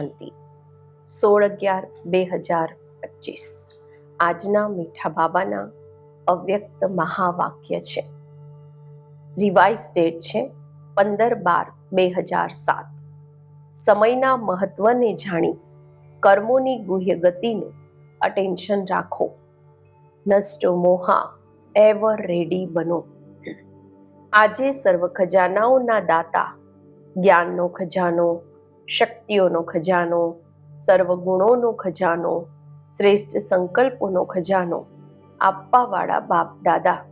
શાંતિ. સોળ અગિયાર બે હજાર પચીસ. આજના મીઠા બાબાના અવ્યક્ત મહાવાક્ય છે. રિવાઇઝ ડેટ છે પંદર બાર બે હજાર સાત. સમયના મહત્વને જાણી કર્મોની ગુહ્ય ગતિનું અટેન્શન રાખો. નષ્ટો મોહા એવર રેડી બનો. આજે સર્વ ખજાનાઓના દાતા, જ્ઞાનનો ખજાનો શક્તિઓનો ખજાનો, સર્વગુણોનો ખજાનો, શ્રેષ્ઠ સંકલ્પોનો ખજાનો આપવાવાળા બાપ દાદા.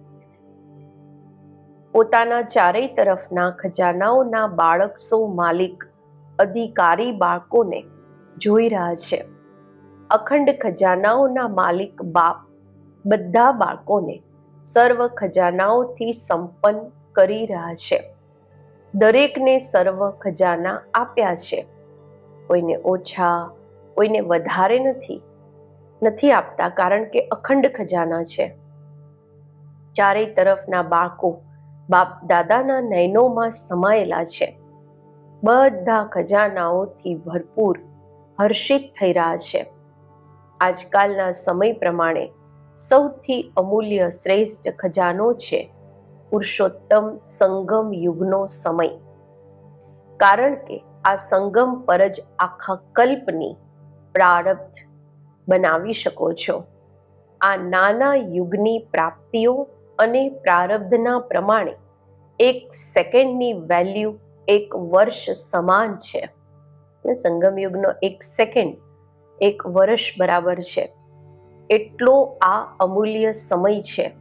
પોતાના ચારેય તરફના ખજાનાઓના બાળક સૌ માલિક, અધિકારી બાળકોને જોઈ રહ્યા છે. અખંડ ખજાનાઓના માલિક બાપ બધા બાળકોને સર્વ ખજાનાઓથી સંપન્ન કરી રહ્યા છે. દરેકને સર્વ ખજાના આપ્યા છે. કોઈને ઓછા, કોઈને વધારે નથી નથી આપતા કારણ કે અખંડ ખજાના છે. ચારેય તરફના બાળકો બાપ દાદાના નયનોમાં સમાયેલા છે. બધા ખજાનાઓથી ભરપૂર હર્ષિત થઈ રહ્યા છે. આજકાલના સમય પ્રમાણે સૌથી અમૂલ્ય શ્રેષ્ઠ ખજાનો છે પુરુષોત્તમ સંગમ યુગનો સમય. કારણ કે આ સંગમ પર જ આખા કલ્પની પ્રારબ્ધ બનાવી શકો છો. આ નાના યુગની પ્રાપ્તિઓ અને પ્રારબ્ધના પ્રમાણે એક સેકન્ડની વેલ્યુ એક વર્ષ સમાન છે. સંગમ યુગનો એક સેકન્ડ એક વર્ષ બરાબર છે. એટલો આ અમૂલ્ય સમય છે.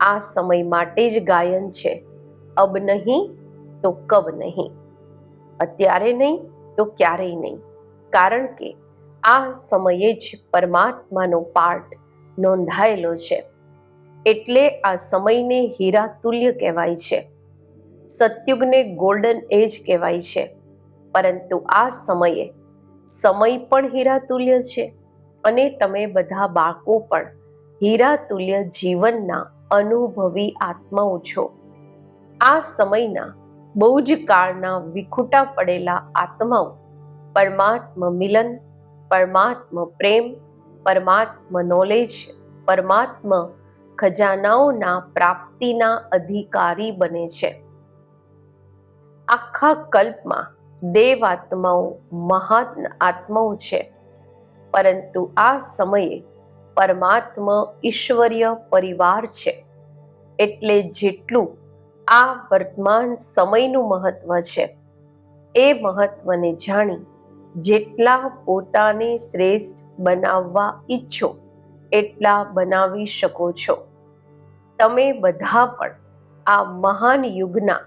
આ સમય માટે જ ગાયન છે. અબ નહીં તો કબ નહીં. અત્યારે નહીં તો ક્યારેય નહીં. કારણ કે આ સમયે જ પરમાત્માનો પાર્ટ નોંધાયેલો છે. એટલે આ સમયને હીરા તુલ્ય કહેવાય છે. સત્યુગને ગોલ્ડન એજ કહેવાય છે. પરંતુ આ સમયે સમય પણ હીરા તુલ્ય છે અને તમે બધા બાળકો પણ હીરા તુલ્ય જીવનના અનુભવી આત્માઓ છો. આ સમયના બહુ જ કાળના વિખૂટા પડેલા આત્માઓ, પરમાત્મ મિલન, પરમાત્મ પ્રેમ, પરમાત્મ નોલેજ પરમાત્મ ખજાનાઓના પ્રાપ્તિના અધિકારી બને છે. આખા કલ્પમાં દેવ આત્માઓ મહાન આત્માઓ છે, પરંતુ આ સમયે પરમાત્મ ઈશ્વરીય પરિવાર છે, એટલે જેટલું આ વર્તમાન સમયનું મહત્વ છે. એ મહત્વને જાણી જેટલા પોતાને શ્રેષ્ઠ બનાવવા ઈચ્છો, એટલા બનાવી શકો છો. તમે બધા પણ આ મહાન યુગના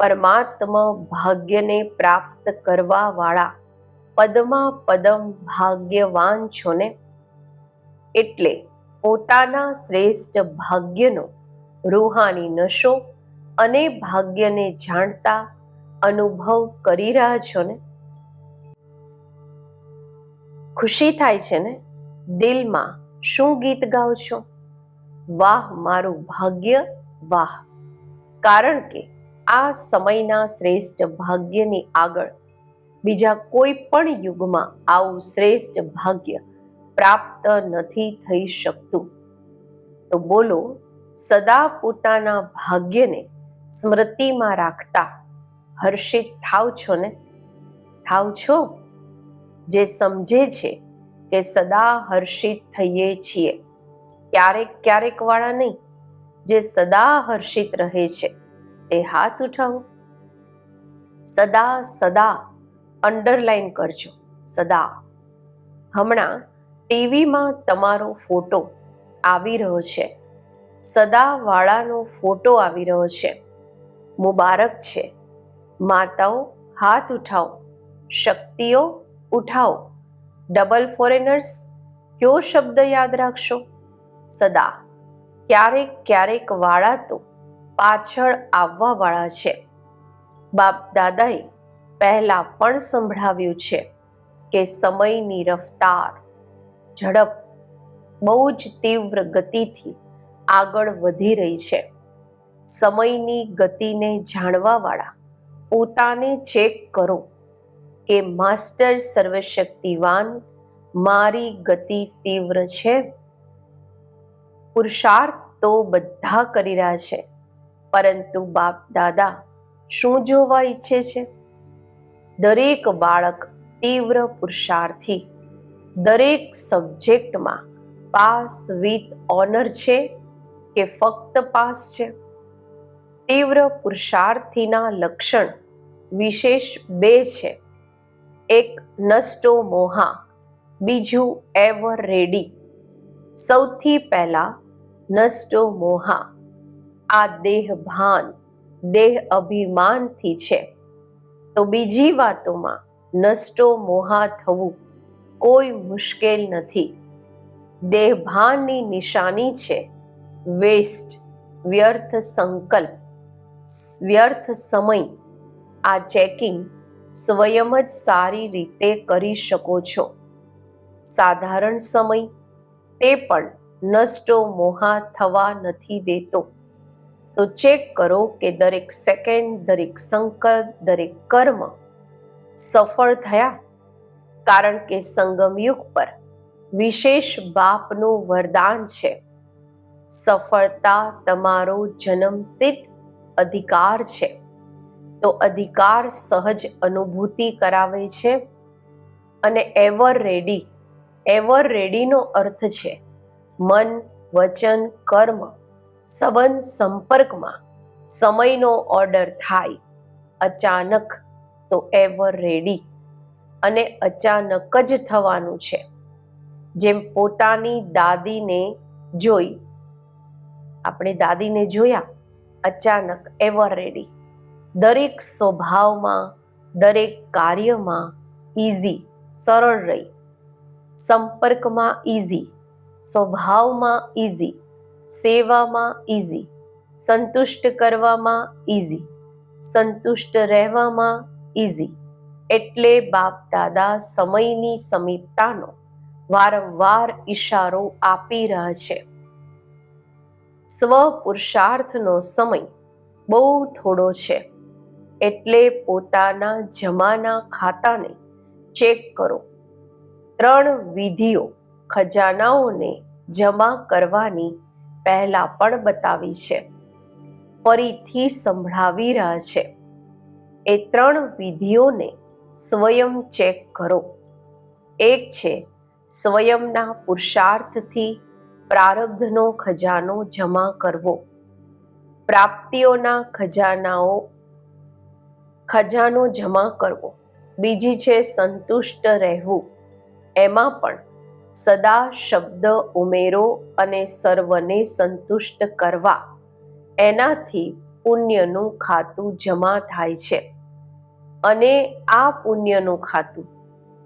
પરમાત્મા ભાગ્યને પ્રાપ્ત કરવાવાળા પદમાં પદમ ભાગ્યવાન છો ને? એટલે પોતાના શ્રેષ્ઠ ભાગ્યનો રૂહાની નશો અને ભાગ્યને જાણતા અનુભવ કરી રહ્યા છો ને? ખુશી થાય છે ને? દિલમાં શું ગીત ગાઓ છો? વાહ, મારું ભાગ્ય, વાહ. કારણ કે આ સમયના શ્રેષ્ઠ ભાગ્યની આગળ બીજા કોઈ પણ યુગમાં આવું શ્રેષ્ઠ ભાગ્ય પ્રાપ્ત નથી થઈ શકતું. તો બોલો, સદા પોતાના ભાગ્યને સ્મૃતિમાં રાખતા. હર્ષિત, થાવ છો ને? થાવ છો? જે સમજે છે કે સદા હર્ષિત થઈએ છીએ. ક્યારેક ક્યારેક વાળા નહીં, જે સદા હર્ષિત રહે છે એ હાથ ઉઠાવો. સદા સદા અંડરલાઈન કરજો, સદા. હમણાં ટીવીમાં તમારો ફોટો આવી રહ્યો છે. સદા વાળાનો ફોટો આવી રહ્યો છે. મુબારક છે. માતાઓ, હાથ ઉઠાવો શક્તિઓ ઉઠાવો ડબલ ફોરેનર્સ કયો શબ્દ યાદ રાખશો? સદા. ક્યારેક ક્યારેક વાળા તો પાછળ આવવા વાળા છે. બાપ દાદાએ પહેલા પણ સંભળાવ્યું છે કે સમયની રફતાર, ઝડપ બહુ જ તીવ્ર ગતિથી આગળ વધી રહી છે. સમયની ગતિને જાણવાવાળા પોતાને ચેક કરો કે માસ્ટર સર્વશક્તિવાન, મારી ગતિ તીવ્ર છે. પુરુષાર્થ તો બધા કરી રહ્યા છે, પરંતુ બાપ દાદા શું જોવા ઈચ્છે છે? દરેક બાળક તીવ્ર પુરુષાર્થી, દરેક સબ્જેક્ટમાં પાસ વિથ ઓનર છે કે ફક્ત પાસ છે? તીવ્ર પુરુષાર્થીના લક્ષણ વિશેષ બે છે. એક, નષ્ટો મોહા. બીજું, એવર રેડી. સૌથી પહેલા, નષ્ટો મોહા. આ દેહ ભાન દેહ અભિમાનથી છે. તો બીજી વાતોમાં, નષ્ટો મોહા થવું કોઈ મુશ્કેલ નથી. દેહભાનની નિશાની છે, વેસ્ટ, વ્યર્થ સંકલ્પ. વ્યર્થ સમય આ ચેકિંગ સ્વયં જ સારી રીતે કરી શકો છો. સાધારણ સમય તે પણ નષ્ટો મોહા થવા નથી દેતો. તો ચેક કરો કે દરેક સેકન્ડ દરેક સંકલ્પ, દરેક કર્મ સફળ થયા? કારણ કે સંગમયુગ પર વિશેષ બાપનું વરદાન છે. સફળતા તમારો જન્મસિદ્ધ અધિકાર છે. તો અધિકાર સહજ અનુભૂતિ કરાવે છે અને એવર રેડી એવર રેડીનો અર્થ છે મન, વચન, કર્મ, સંબંધ, સંપર્કમાં સમયનો ઓર્ડર થાય અચાનક તો એવર રેડી અને અચાનક જ થવાનું છે. જેમ પોતાની દાદીને જોઈ, આપણે દાદીને જોયા? અચાનક એવર રેડી દરેક સ્વભાવમાં, દરેક કાર્યમાં ઇઝી સરળ રહી. સંપર્કમાં ઇઝી સ્વભાવમાં ઇઝી સેવામાં ઇઝી સંતુષ્ટ કરવામાં ઇઝી સંતુષ્ટ રહેવામાં ઇઝી એટલે બાપ દાદા સમયની સમીપતાનો વારંવાર ઈશારો આપી રહ્યા છે. સ્વ પુરુષાર્થનો સમય બહુ થોડો છે. એટલે પોતાના જમાના ખાતાને ચેક કરો. ત્રણ વિધિઓ ખજાનાઓને જમા કરવાની પહેલા પણ બતાવી છે. ફરીથી સંભળાવી રહ્યા છે. એ ત્રણ વિધિઓને સ્વયં ચેક કરો. એક છે સ્વયંના પુરુષાર્થથી પ્રારબ્ધનો ખજાનો જમા કરવો. પ્રાપ્તિઓના ખજાનાઓ, ખજાનો જમા કરવો. બીજી છે સંતુષ્ટ રહેવું. એમાં પણ સદા શબ્દ ઉમેરો અને સર્વને સંતુષ્ટ કરવા. એનાથી પુણ્યનું ખાતું જમા થાય છે. અને આ પુણ્યનું ખાતું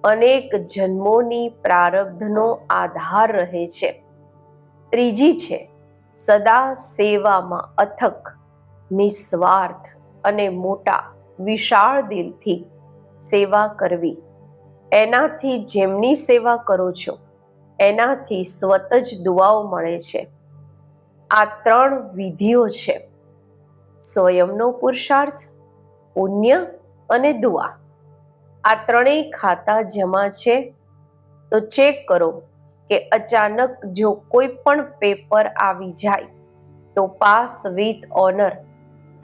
અનેક જન્મોની પ્રારબ્ધનો આધાર રહે છે. ત્રીજી છે, સદા સેવામાં અથક, નિસ્વાર્થ અને મોટા, વિશાળ દિલથી સેવા કરવી. એનાથી જેમની સેવા કરો છો, એનાથી સ્વત જ દુઆઓ મળે છે. આ ત્રણ વિધિઓ છે, સ્વયંનો પુરુષાર્થ, પુણ્ય અને દુઆ. આ ત્રણેય ખાતા જમા છે, તો ચેક કરો કે અચાનક જો કોઈ પણ પેપર આવી જાય તો પાસ વિથ ઓનર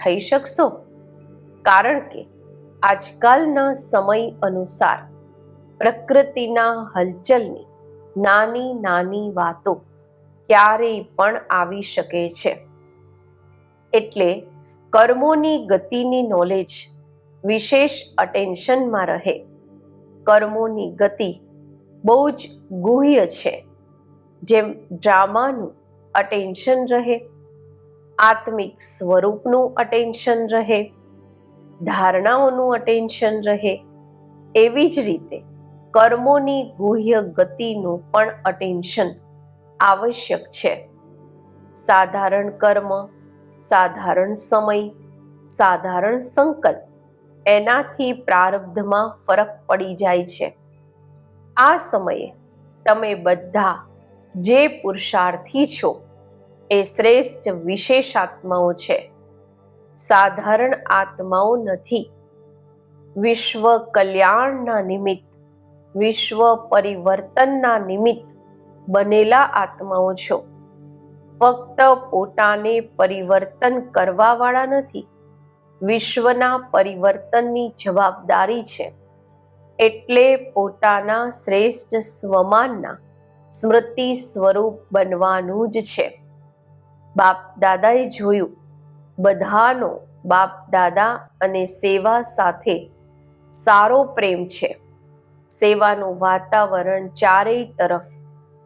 થઈ શકશો? કારણ કે આજકાલના સમય અનુસાર પ્રકૃતિના હલચલની નાની નાની વાતો ક્યારેય પણ આવી શકે છે. એટલે કર્મોની ગતિની નોલેજ વિશેષ અટેન્શનમાં રહે. કર્મોની ગતિ બહુ જ ગુહ્ય છે, જેમ ડ્રામાનું અટેન્શન રહે, આત્મિક સ્વરૂપનું અટેન્શન રહે, ધારણાઓનું અટેન્શન રહે, એવી જ રીતે કર્મોની ગુહ્ય ગતિનું પણ અટેન્શન આવશ્યક છે. સાધારણ કર્મ, સાધારણ સમય, સાધારણ સંકલ્પ એનાથી પ્રારબ્ધમાં ફરક પડી જાય છે. આ સમયે તમે બધા જે પુરુષાર્થી છો, એ શ્રેષ્ઠ વિશેષ આત્માઓ છે. સાધારણ આત્માઓ નથી. વિશ્વ કલ્યાણના નિમિત્ત, વિશ્વ પરિવર્તનના નિમિત્ત બનેલા આત્માઓ છો. ફક્ત પોતાને પરિવર્તન કરવાવાળા નથી. વિશ્વના પરિવર્તનની જવાબદારી છે. એટલે પોતાના શ્રેષ્ઠ સ્વમાનના સ્મૃતિ સ્વરૂપ બનવાનું જ છે. બાપ દાદાએ જોયું, બધાનો બાપ દાદા અને સેવા સાથે સારો પ્રેમ છે. સેવાનું વાતાવરણ ચારેય તરફ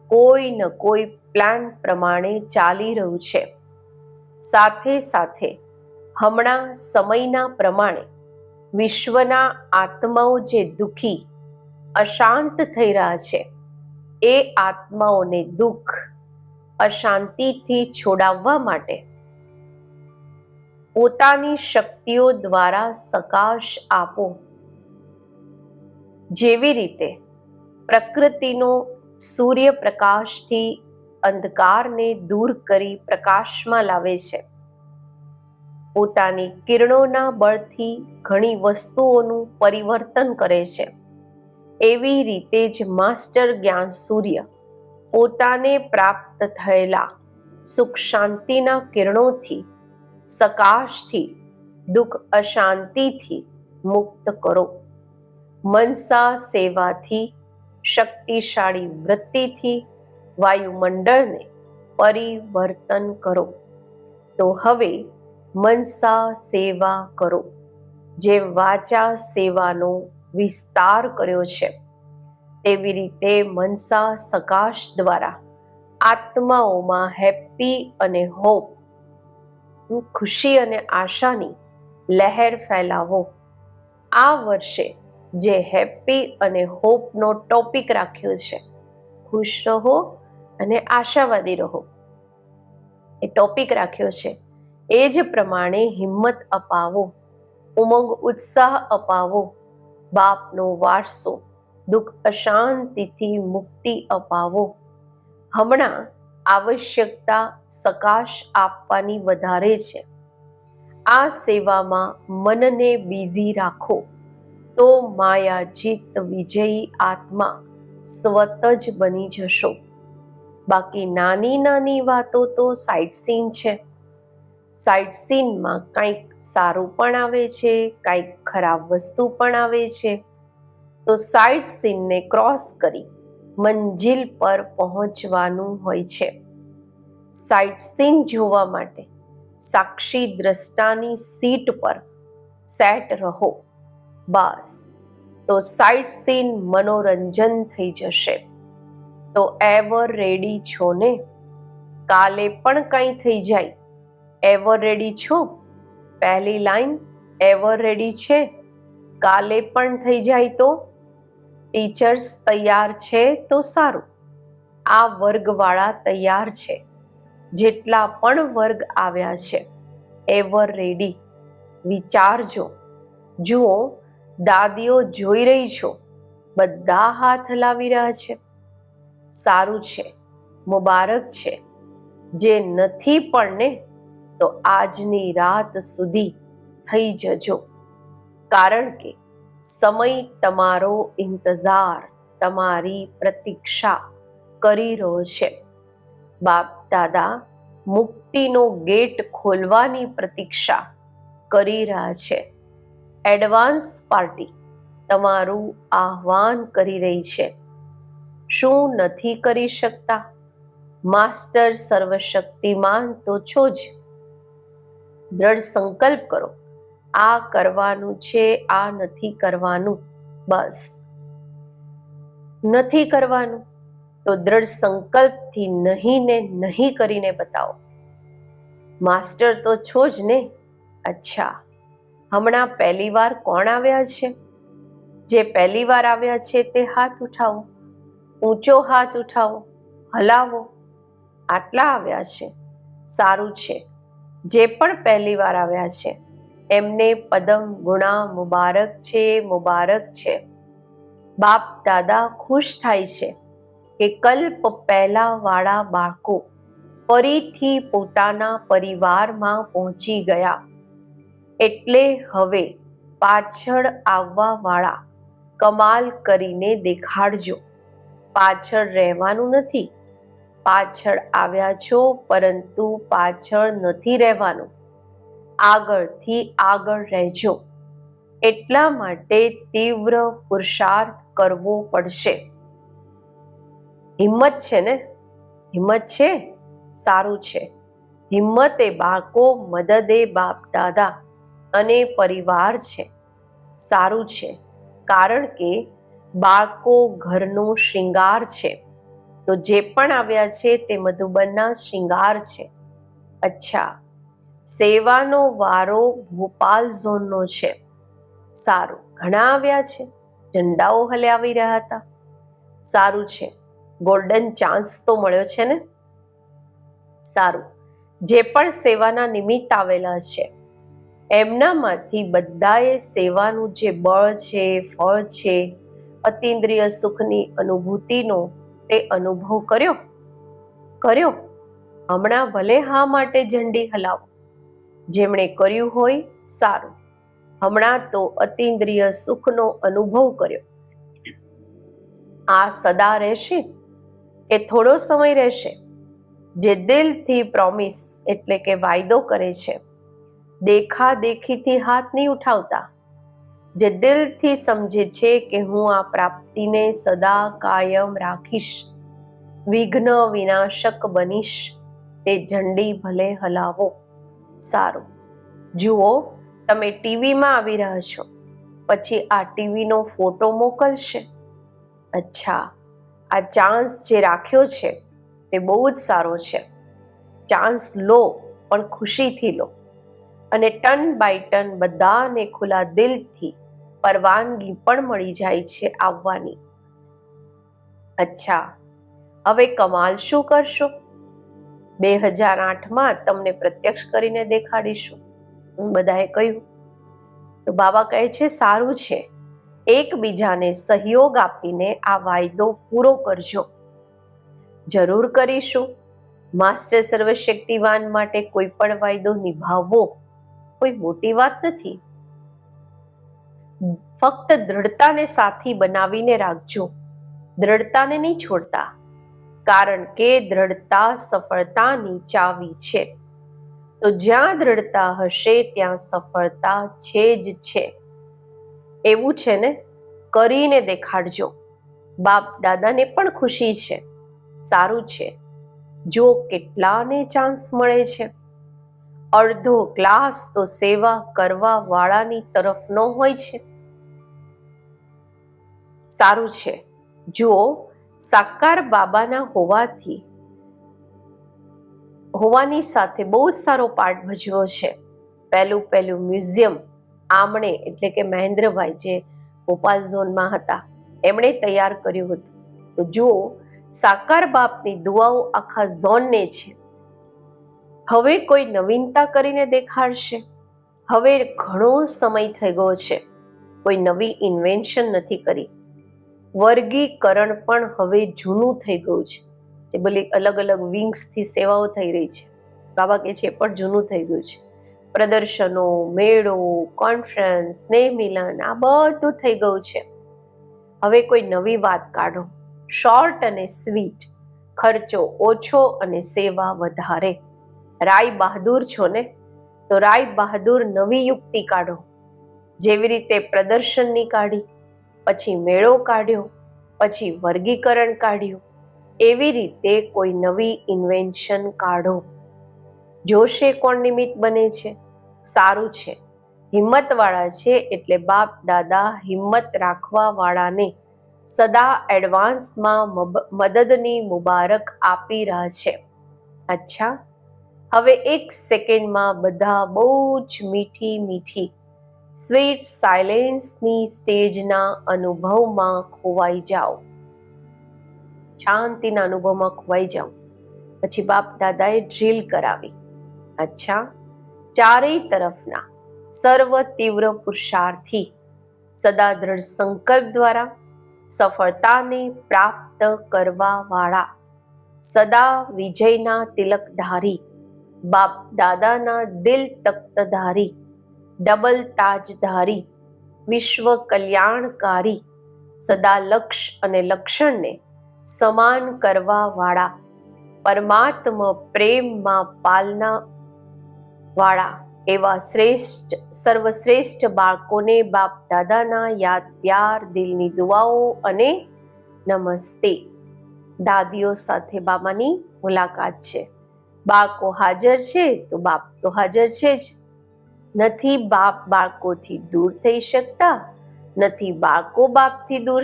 કોઈ ન કોઈ પ્લાન પ્રમાણે ચાલી રહ્યું છે. સાથે સાથે હમણાં સમયના પ્રમાણે વિશ્વના આત્માઓ જે દુઃખી, અશાંત થઈ રહ્યા છે, એ આત્માઓને દુઃખ, અશાંતિથી છોડાવવા માટે પોતાની શક્તિઓ દ્વારા સકાશ આપો. જેવી રીતે પ્રકૃતિનો સૂર્યપ્રકાશથી અંધકારને દૂર કરી પ્રકાશમાં લાવે છે પોતાની કિરણોના બળથી ઘણી વસ્તુઓનું પરિવર્તન કરે છે. એવી રીતે જ માસ્ટર જ્ઞાન સૂર્ય પોતાને પ્રાપ્ત થયેલા સુખ શાંતિના કિરણોથી, સકાશથી, દુઃખ અશાંતિથી મુક્ત કરો. મનસા સેવાથી, શક્તિશાળી વૃત્તિથી વાયુમંડળને પરિવર્તન કરો. તો હવે મનસા સેવા કરો. જેમ વાચા સેવાનો વિસ્તાર કર્યો છે. તેવી રીતે મનસા સકાશ દ્વારા આત્માઓમાં હેપી અને હોપ, ખુશી અને આશાની લહેર ફેલાવો. આ વર્ષે જે હેપી અને હોપનો ટોપિક રાખ્યો છે, ખુશ રહો અને આશાવાદી રહો. એ ટોપિક રાખ્યો છે એ જ પ્રમાણે હિંમત અપાવો, ઉમંગ ઉત્સાહ અપાવો, બાપનો વારસો, દુઃખ અશાંતિથી મુક્તિ અપાવો. હમણાં આવશ્યકતા સકાશ આપવાની વધારે છે. આ સેવામાં મનને બિઝી રાખો. તો માયાજીત વિજયી આત્મા સ્વત જ બની જશો. બાકી નાની નાની વાતો તો સાઇટ સીન છે. સાઇટ સીનમાં કંઈક સારું પણ આવે છે, કંઈક ખરાબ વસ્તુ પણ આવે છે. તો સાઇટ સીનને ક્રોસ કરી મંજિલ પર પહોંચવાનું હોય છે. સાઇટ સીન જોવા માટે સાક્ષી દ્રષ્ટાની સીટ પર સેટ રહો. બસ. તો સાઇટ સીન મનોરંજન થઈ જશે. તો એવર રેડી છો ને? કાલે પણ કંઈ થઈ જાય. એવર રેડી છો? પહેલી લાઈન એવર રેડી છે? કાલે પણ થઈ જાય તો? ટીચર્સ તૈયાર છે તો સારું. આ વર્ગવાળા તૈયાર છે. જેટલા પણ વર્ગ આવ્યા છે એવર રેડી વિચારજો. જુઓ, દાદીઓ જોઈ રહી છો. બધા હાથ હલાવી રહ્યા છે. સારું છે, મુબારક છે. જે નથી પણ ને તો આજની રાત સુધી થઈ જજો. કારણ કે સમય તમારો ઇંતજાર, તમારી પ્રતીક્ષા કરી રહ્યો છે. બાપ, દાદા, મુક્તિનો ગેટ ખોલવાની પ્રતીક્ષા કરી રહ્યા છે. એડવાન્સ પાર્ટી તમારું આહવાન કરી રહી છે. શું નથી કરી શકતા? માસ્ટર સર્વશક્તિમાન તો છો જ. દ્રઢ સંકલ્પ કરો. આ કરવાનું છે, આ નથી કરવાનું, બસ. નથી કરવાનું તો દ્રઢ સંકલ્પથી નહીં ને નહીં કરીને બતાવો. માસ્ટર તો છો જ ને? અચ્છા. હમણાં પહેલી વાર કોણ આવ્યા છે? જે પહેલી વાર આવ્યા છે તે હાથ ઉઠાવો. ઊંચો હાથ ઉઠાવો. હલાવો. આટલા આવ્યા છે. સારું છે. જે પણ પહેલી વાર આવ્યા છે, એમને પદમ ગુણા મુબારક છે મુબારક છે. બાપ, દાદા ખુશ થાય છે કે કલ્પ પહેલા વાળા બાળકો ફરીથી પોતાના પરિવારમાં પહોંચી ગયા. એટલે હવે પાછળ આવવા વાળા કમાલ કરીને દેખાડજો. પાછળ રહેવાનું નથી. પાછળ આવ્યા છો, પરંતુ પાછળ નથી રહેવાનું. આગળથી આગળ રહેજો. એટલા માટે તીવ્ર પુરુષાર્થ કરવો પડશે. હિંમત છે ને? હિંમત છે? સારું છે. હિંમત એ બાળકો મદદ એ બાપ દાદા અને પરિવાર છે. સારું છે. કારણ કે બાળકો ઘરનો શૃંગાર છે. તો જે પણ આવ્યા છે તે મધુબનના શિંગાર છે. અચ્છા. સેવાનો વારો ભોપાલ ઝોનનો છે. સારું. ઘણા આવ્યા છે. ઝંડાઓ હલે રહ્યા હતા. સારું છે. ગોલ્ડન ચાન્સ તો મળ્યો છે ને? સારું. જે પણ સેવાના નિમિત્ત આવેલા છે. એમનામાંથી બધાએ સેવાનું જે બળ છે, ફળ છે, અતિન્દ્રિય સુખની અનુભૂતિનો તે અનુભવ કર્યો? કર્યો. હમણાં ભલે હા માટે ઝંડી હલાવો. જેમણે કર્યું હોય સારું. હમણાં તો અતિન્દ્રિય સુખનો અનુભવ કર્યો. આ સદા રહેશે? કે થોડો સમય રહેશે. જે દિલથી પ્રોમિસ એટલે કે વાયદો કરે છે. દેખા દેખીથી હાથ નહીં ઉઠાવતા. જે દિલથી સમજે છે કે હું આ પ્રાપ્તિને સદા કાયમ રાખીશ. વિઘ્ન વિનાશક બનીશ. તે ઝંડી ભલે હલાવો. સારું. જુઓ, તમે ટીવીમાં આવી રહ્યા છો. પછી આ ટીવીનો ફોટો મોકલશે. અચ્છા. આ ચાન્સ જે રાખ્યો છે, તે બહુ જ સારો છે. ચાન્સ લો, પણ ખુશીથી લો. અને ટન બાય ટન બધાને ખુલ્લા દિલથી પરવાનગી પણ મળી જાય છે આવવાની. અચ્છા, હવે કમાલ શું કરશો? બે હજાર આઠમાં તમને પ્રત્યક્ષ કરીને દેખાડીશું, હું બધાએ કહ્યું. તો બાબા કહે છે, સારું છે. એકબીજાને સહયોગ આપીને આ વાયદો પૂરો કરજો. જરૂર કરીશું. માસ્ટર સર્વશક્તિવાન માટે કોઈ પણ વાયદો નિભાવવો કોઈ મોટી વાત નથી. ફક્ત દ્રઢતાને સાથી બનાવીને રાખજો. દ્રઢતાને નહીં છોડતા, કારણ કે દ્રઢતા સફળતાની ચાવી છે. તો જ્યાં દ્રઢતા હશે, ત્યાં સફળતા છે જ છે. એવું છે ને? કરીને દેખાડજો. બાપ દાદાને પણ ખુશી છે. સારું છે. જો કેટલાને ચાન્સ મળે છે. અડધો ક્લાસ તો સેવા કરવા વાળાની તરફનો હોય છે. સારું છે. જુઓ, સાકાર બાબાના હોવાથી, હોવાની સાથે બહુ જ સારો પાઠ ભજવ્યો છે. પહેલું પહેલું મ્યુઝિયમ, આમણે એટલે કે મહેન્દ્રભાઈ જે ભોપાલ ઝોનમાં હતા, એમણે તૈયાર કર્યું હતું. તો જુઓ, સાકાર બાપની દુઆઓ આખા ઝોનને છે. હવે કોઈ નવીનતા કરીને દેખાડશે. હવે ઘણો સમય થઈ ગયો છે. કોઈ નવી ઇન્વેન્શન નથી કરી. વર્ગીકરણ પણ હવે જૂનું થઈ ગયું છે. જે બધી અલગ અલગ વિંગ્સથી સેવાઓ થઈ રહી છે. બાબા કે છે પણ જૂનું થઈ ગયું છે. પ્રદર્શનો, મેળો કોન્ફરન્સ સ્નેહ મિલન આ બધું થઈ ગયું છે. હવે કોઈ નવી વાત કાઢો. શોર્ટ અને સ્વીટ ખર્ચો ઓછો અને સેવા વધારે. રાય બહાદુર છો ને? તો રાય બહાદુર નવી યુક્તિ કાઢો. જેવી રીતે પ્રદર્શનની કાઢી પછી મેળો કાઢ્યો, પછી વર્ગીકરણ કાઢ્યું. એવી રીતે કોઈ નવી ઇન્વેન્શન કાઢો. જોશે કોણ નિમિત્ત બને છે? સારું છે. હિંમતવાળા છે એટલે બાપ, દાદા હિંમત રાખવા વાળાને સદા એડવાન્સમાં મદદની મુબારક આપી રહ્યા છે. અચ્છા. હવે એક સેકન્ડમાં બધા બહુ જ મીઠી મીઠી સ્વીટ સાયલેન્સની સ્ટેજના અનુભવમાં ખોવાઈ જાઓ. શાંતિના અનુભવમાં ખોવાઈ જાઓ. પછી બાપ દાદાએ ડ્રીલ કરાવી. અચ્છા, ચારેય તરફના સર્વ તીવ્ર પુરુષાર્થી સદા દ્રઢ સંકલ્પ દ્વારા સફળતાને પ્રાપ્ત કરવા વાળા સદા વિજયના તિલકધારી બાપ દાદાના દિલ તખ્તધારી ડબલ તાજધારી, વિશ્વ કલ્યાણકારી, સદા લક્ષ અને લક્ષણને સમાન કરવા વાળા પરમાત્મા પ્રેમમાં પાલના વાળા એવા શ્રેષ્ઠ, સર્વશ્રેષ્ઠ બાળકોને બાપ દાદાના યાદ પ્યાર દિલની દુઆઓ અને નમસ્તે. દાદીઓ સાથે બાબાની મુલાકાત છે. બાળકો હાજર છે તો બાપ તો હાજર છે જ. નથી બાપ બાળકોથી દૂર થઈ શકતા, નથી બાળકો બાપથી દૂર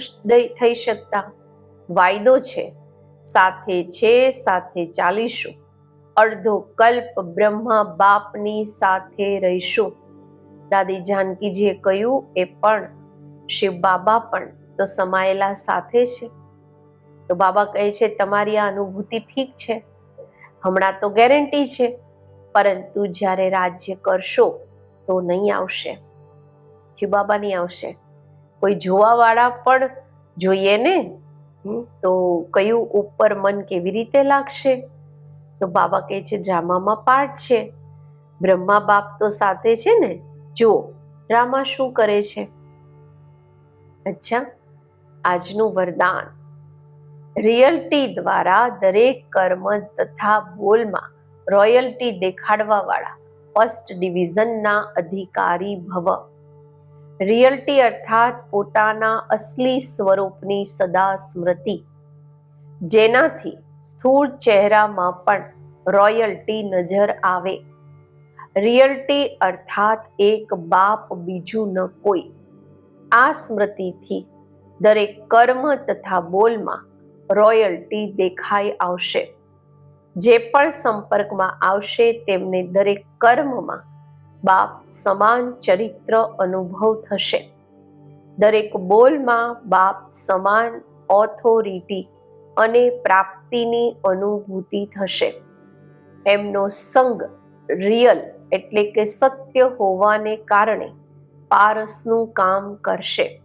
થઈ શકતા. વાયદો છે, સાથે છે, સાથે ચાલીશું. અડધો કલ્પ બ્રહ્મા બાપની સાથે રહીશું. દાદી જાનકીજીએ કહ્યું, એ પણ, શિવ બાબા પણ તો સમાયેલા સાથે છે. તો બાબા કહે છે, તમારી આ અનુભૂતિ ઠીક છે. હમણાં તો ગેરંટી છે. પરંતુ જ્યારે રાજ્ય કરશો તો નહીં આવશે. શિવ નહીં આવશે. કોઈ જોવાવાળા પણ જોઈએ ને? તો કયું ઉપર મન કેવી રીતે લાગશે? તો બાબા કહે છે ડ્રામામાં પાઠ છે. બ્રહ્મા બાપ તો સાથે છે ને? જો ડ્રામા શું કરે છે? અચ્છા, આજનું વરદાન. રિયલ્ટી દ્વારા દરેક કર્મ તથા બોલમાં રોયલ્ટી દેખાડવા વાળા ફર્સ્ટ ડિવિઝનના અધિકારી ભવ. રિયલ્ટી અર્થાત પોતાના અસલી સ્વરૂપની સદા સ્મૃતિ જેનાથી સ્થૂળ ચહેરામાં પણ રોયલ્ટી નજર આવે. રિયલ્ટી અર્થાત એક બાપ બીજું ન કોઈ. આ સ્મૃતિથી દરેક કર્મ તથા બોલમાં રોયલ્ટી દેખાઈ આવશે. જે પણ સંપર્કમાં આવશે તેમને દરેક કર્મમાં બાપ સમાન ચરિત્ર અનુભવ થશે. દરેક બોલમાં બાપ સમાન ઓથોરિટી અને પ્રાપ્તિની અનુભૂતિ થશે. એમનો સંગ રિયલ એટલે કે સત્ય હોવાને કારણે પારસનું કામ કરશે.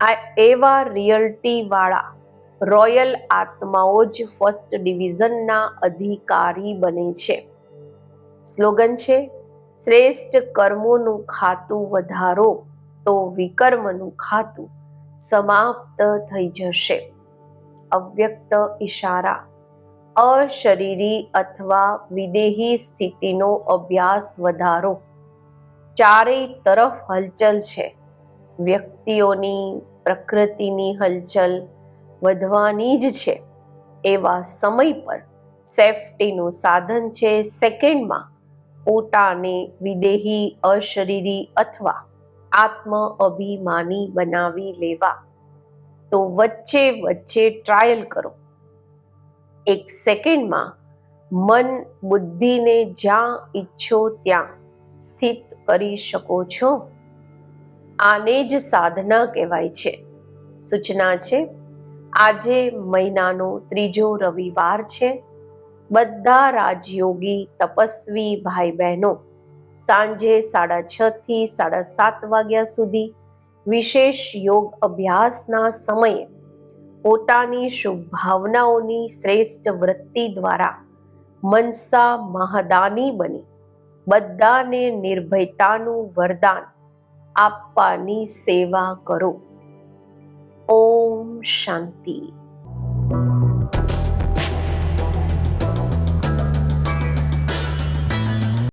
આ એવા રિયલ્ટી વાળા રોયલ આત્માઓ જ ફર્સ્ટ ડિવિઝનના અધિકારી બને છે. સ્લોગન છે, શ્રેષ્ઠ કર્મોનું ખાતું વધારો તો વિકર્મનું ખાતું સમાપ્ત થઈ જશે. અવ્યક્ત ઈશારા, અશરીરી અથવા વિદેહી સ્થિતિનો અભ્યાસ વધારો. ચારેય તરફ હલચલ છે. વ્યક્તિઓની પ્રકૃતિની હલચલ વધવાની જ છે. એવા સમય પર સેફટીનું સાધન છે સેકન્ડમાં. પોતાને વિદેહી, અશરીરી અથવા આત્મ અભિમાની બનાવી લેવા. તો વચ્ચે વચ્ચે ટ્રાયલ કરો. એક સેકન્ડમાં મન બુદ્ધિને જ્યાં ઈચ્છો ત્યાં સ્થિત કરી શકો છો. આને જ સાધના કહેવાય છે. સૂચના છે આજે મહિનાનો ત્રીજો રવિવાર છે. બધા રાજયોગી તપસ્વી ભાઈ બહેનો સાંજે સાડા છ થી સાડા સાત વાગ્યા સુધી વિશેષ યોગ અભ્યાસના સમયે પોતાની શુભ ભાવનાઓની શ્રેષ્ઠ વૃત્તિ દ્વારા મનસા મહાદાની બની. બધાને નિર્ભયતાનું વરદાન આપવાની સેવા કરો. ઓમ શાંતિ.